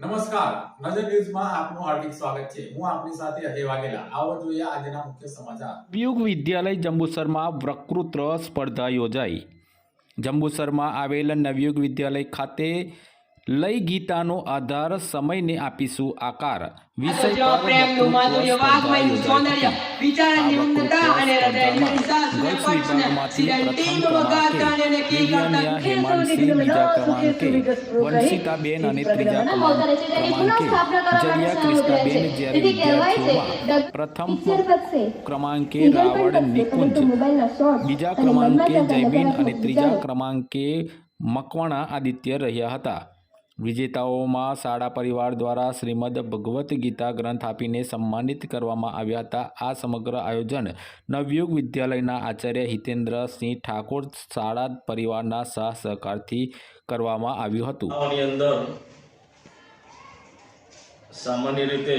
નમસ્કાર. નજર ન્યૂઝમાં આપનું હાર્દિક સ્વાગત છે. હું આપની સાથે અજય વાઘેલા. આવો જોઈએ આજના મુખ્ય સમાચાર. નવયુગ વિદ્યાલય જંબુસરમાં વક્તૃત્વ સ્પર્ધા યોજાઈ. જંબુસરમાં આવેલ નવયુગ વિદ્યાલય ખાતે લય ગીતાનો આધાર સમયને આપીશું આકાર. વિષય જો પર માધુર્ય વક્તૃત્વ વાઘમયનું સૌંદર્ય વિચારની ઉન્નતા અને હૃદયની ક્રમાંકે બીજા ક્રમાંકે વંશિતાબેન અને ત્રીજા ક્રમાંકે જલિયા કૃષ્ણાબેન જ્યારે વિદ્યાર્થીઓમાં પ્રથમ ક્રમાંકે રાવળ નિકુંજ બીજા ક્રમાંકે જયબીન અને ત્રીજા ક્રમાંકે મકવાણા આદિત્ય રહ્યા હતા. વિજેતાઓમાં શાળા પરિવાર દ્વારા શ્રીમદ ભગવદ્ ગીતા ગ્રંથ આપીને સન્માનિત કરવામાં આવ્યા હતા. આ સમગ્ર આયોજન નવયુગ વિદ્યાલયના આચાર્ય હિતેન્દ્રસિંહ ઠાકોર શાળા પરિવારના સહ સહકારથી કરવામાં આવ્યું હતું. અંદર સામાન્ય રીતે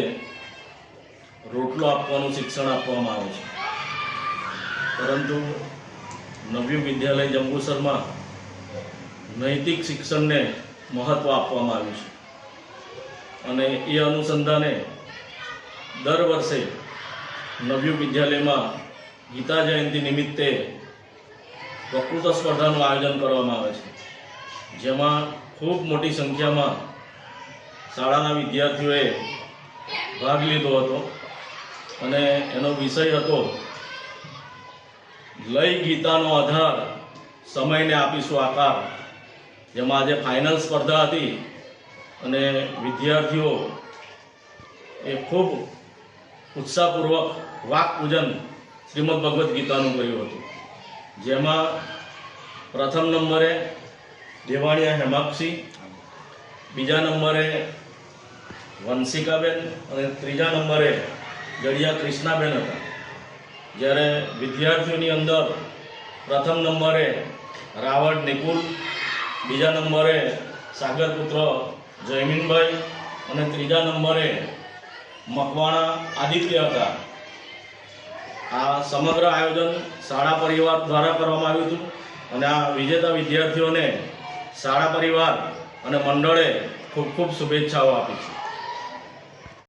રોટલો આપવાનું શિક્ષણ આપવામાં આવે છે. પરંતુ નવયુગ વિદ્યાલય જંબુસરમાં નૈતિક શિક્ષણને મહત્ત્વ આપવામાં આવ્યું છે. અને એ અનુસંધાને દર વર્ષે નવયુગ વિદ્યાલયમાં ગીતા જયંતિ નિમિત્તે વક્તૃત્વ સ્પર્ધાનું આયોજન કરવામાં આવે છે. જેમાં ખૂબ મોટી સંખ્યામાં શાળાના વિદ્યાર્થીઓએ ભાગ લીધો હતો. અને એનો વિષય હતો લય ગીતાનો આધાર, સમયને આપીશું આકાર. જેમાં આજે ફાઇનલ સ્પર્ધા હતી અને વિદ્યાર્થીઓ એ ખૂબ ઉત્સાહપૂર્વક વાક પૂજન શ્રીમદ ભગવદ્ ગીતાનું કર્યું હતું. જેમાં પ્રથમ નંબરે દેવાણીયા હેમાક્ષી, બીજા નંબરે વંશિકાબેન અને ત્રીજા નંબરે જડિયા કૃષ્ણાબેન હતા. જ્યારે વિદ્યાર્થીઓની અંદર પ્રથમ નંબરે રાવળ નિકુલ બીજા નંબરે સાગરપુત્ર જયમીનભાઈ અને ત્રીજા નંબરે મકવાણા આદિત્ય હતા. આ સમગ્ર આયોજન શાળા પરિવાર દ્વારા કરવામાં આવ્યું હતું અને આ વિજેતા વિદ્યાર્થીઓને શાળા પરિવાર અને મંડળે ખૂબ ખૂબ શુભેચ્છાઓ આપી છે.